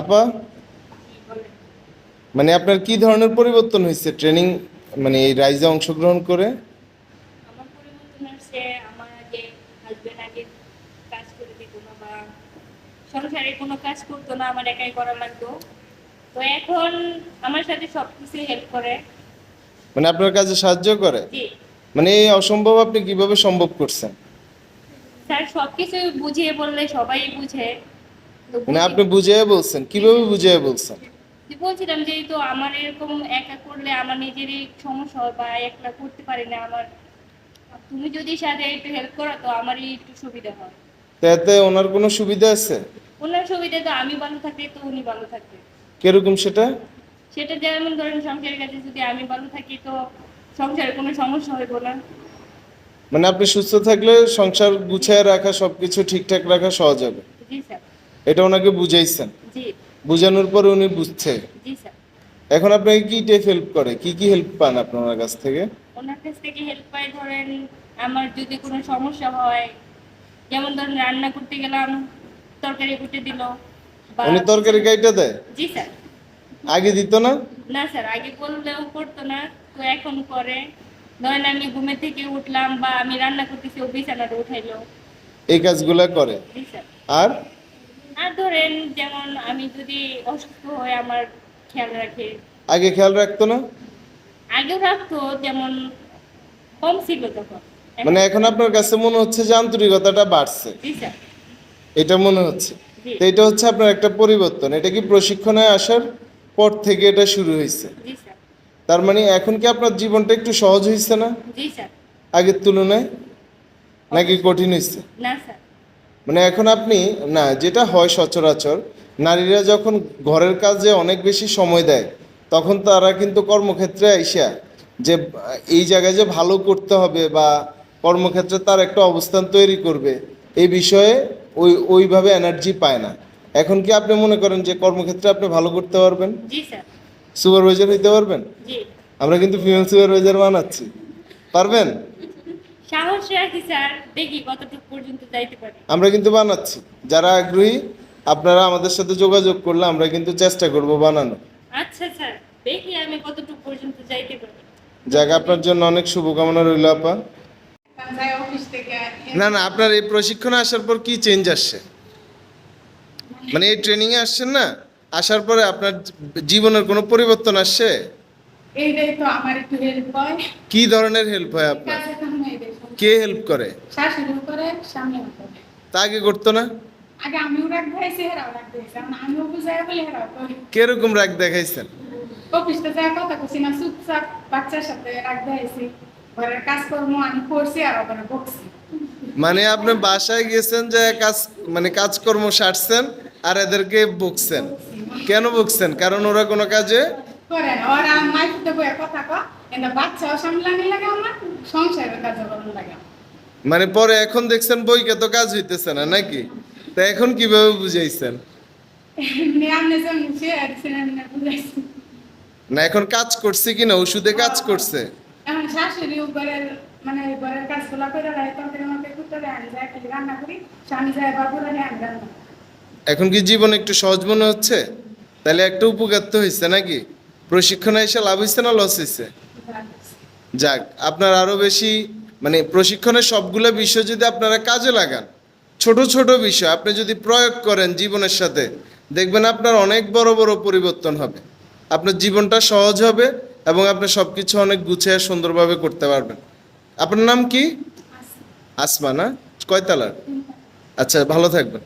আপা মানে আপনার কি ধরনের পরিবর্তন হয়েছে ট্রেনিং মানে এই রাইজে অংশগ্রহণ করে? আমার পরিবর্তন হচ্ছে আমার আগে হাজবেন্ড আগে কাজ করে দিত না বা সংসারে কোনো কাজ করতো না আমার একাই করা লাগতো। তো এখন আমার সাথে সব কিছু হেল্প করে। মানে আপনার কাজে সাহায্য করে? জি। মানে এই অসম্ভব আপনি কীভাবে সম্ভব করছেন? স্যার সব কিছু বুঝিয়ে বললে সবাই বুঝে। মানে আপনি বুঝিয়ে বলছেন কীভাবে বুঝিয়ে বলছেন? বলছিলাম যে তো আমার এরকম একা করলে আমার নিজেরই সমস্যা হয় বা একলা করতে পারি না আমার। তুমি যদি সাথে একটু হেল্প করো তো আমারই একটু সুবিধা হয়। তাতে ওনার কোনো সুবিধা আছে? ওনার সুবিধা তো আমি ভালো থাকলে তো উনি ভালো থাকবে। কীরকম সেটা? সেটা যেমন ধরেন সংসারের কাছে যদি আমি ভালো থাকি তো সংসারে কোনো সমস্যা হইব না। মানে আপনি সুস্থ থাকলে সংসার গুছিয়ে রাখা সবকিছু ঠিকঠাক রাখা সহজ হবে। জি স্যার। এটা ওনাকে বুঝাইছেন। জি। বুঝানোর পরে উনি বুঝছে। জি স্যার। এখন আপনাকে কি টাইপ হেল্প করে? কি কি হেল্প পান আপনার কাছ থেকে? ওনার কাছ থেকে হেল্প পাই ধরেন আমার যদি কোনো সমস্যা হয় যেমন ধরেন রান্না করতে গেলাম তরকারি কুটে দিল উনি তরকারি গাইটা দেয়? জি স্যার। আগে দিত না? না স্যার আগে বললেও করতো না তো এখন করে। ধরেন আমি ঘুমে থেকে উঠলাম বা আমি রান্না করতেছি ও বিছানাটা উঠাইলো। এই কাজগুলা করে। জি স্যার। আর? ধরেন যেমন আমি যদি অসুস্থ হয়ে আমার খেয়াল রাখে। আগে খেয়াল রাখতো না? আগেও রাখতো যেমন কম ছিল তখন। মানে এখন আপনার কাছে মনে হচ্ছে যে আন্তরিকতাটা বাড়ছে। এটা মনে হচ্ছে। তো এটা হচ্ছে আপনার একটা পরিবর্তন। এটা কি প্রশিক্ষণে আসার পর থেকে এটা শুরু হয়েছে? তার মানে এখন কি আপনার জীবনটা একটু সহজ হয়েছে না? আগের তুলনায়? নাকি কঠিন হয়েছে? না স্যার। মানে এখন আপনি না যেটা হয় সচরাচর নারীরা যখন ঘরের কাজে অনেক বেশি সময় দেয় তখন তারা কিন্তু কর্মক্ষেত্রে আইসা যে এই জায়গায় যে ভালো করতে হবে বা কর্মক্ষেত্রে তার একটা অবস্থান তৈরি করবে এই বিষয়ে ওই ওইভাবে এনার্জি পায় না। এখন কি আপনি মনে করেন যে কর্মক্ষেত্রে আপনি ভালো করতে পারবেন? সুপারভাইজার হইতে পারবেন? আমরা কিন্তু ফিমেল সুপারভাইজার বানাচ্ছি। পারবেন? সাহস রাখি স্যার। দেখি কতটুকু পর্যন্ত যাইতে পারি। আমরা কিন্তু বানাচ্ছি। যারা আগ্রহী আপনারা আমাদের সাথে যোগাযোগ করলে আমরা কিন্তু চেষ্টা করব বানানো। আচ্ছা স্যার। দেখি আমি কতটুকু পর্যন্ত যাইতে পারি। যাক আপনার জন্য অনেক শুভকামনা রইল আপা। না না আপনার এই প্রশিক্ষণে আসার পর কি চেঞ্জ আসছে? মানে এই ট্রেনিংয়ে আসছেন না আসার পরে আপনার জীবনের কোনো পরিবর্তন আসছে? এইটাই তো আমার একটু হেল্প হয়। কি ধরনের হেল্প হয় আপনার? কে হেল্প করে? তা আগে করতো না? আগে আমিও রাখ দিয়েছি হেরাও রাখ দিয়েছি আমিও বুঝাই বলে হেরাও করি। কীরকম রাগ দেখাইছেন? অফিসটা যায় কথা কছি না চুপচাপ বাচ্চার সাথে রাখ দিয়েছি ঘরের কাজকর্ম আমি করছি আর ওখানে বকছি। মানে আপনি বাসায় গেছেন যে কাজ মানে কাজকর্ম সারছেন আর এদেরকে বকছেন। কেন বকছেন? কারণ ওরা কোনো কাজে করে না। ওরা মাইকুতে বয়ে কথা কিন্তু বাচ্চাও সামলানি লাগে আমার সংসারের কাজও লাগে মানে পরে এখন দেখছেন বইকে তো কাজ হইতেছে না নাকি? তা এখন কীভাবে বুঝাইছেন? না এখন কাজ করছে কিনা? ওষুধে কাজ করছে? এখন শাশুড়ি ঘরের মানে ঘরের কাজগুলো করে রাখে তরকারি মরকারি করতে দেয় আমি যাই খালি রান্না করি স্বামী যায় আমি রান্না এখন কি জীবন একটু সহজ মনে হচ্ছে? তাহলে একটা উপকার তো হয়েছে নাকি? প্রশিক্ষণে এসে লাভ হয়েছে না লস হয়েছে? যাক আপনার আরও বেশি মানে প্রশিক্ষণের সবগুলো বিষয় যদি আপনারা কাজে লাগান ছোট ছোট বিষয় আপনি যদি প্রয়োগ করেন জীবনের সাথে দেখবেন আপনার অনেক বড় বড় পরিবর্তন হবে। আপনার জীবনটা সহজ হবে এবং আপনি সব কিছু অনেক গুছিয়ে সুন্দরভাবে করতে পারবেন। আপনার নাম কি? আসমা না? কয়তালার? আচ্ছা ভালো থাকবেন।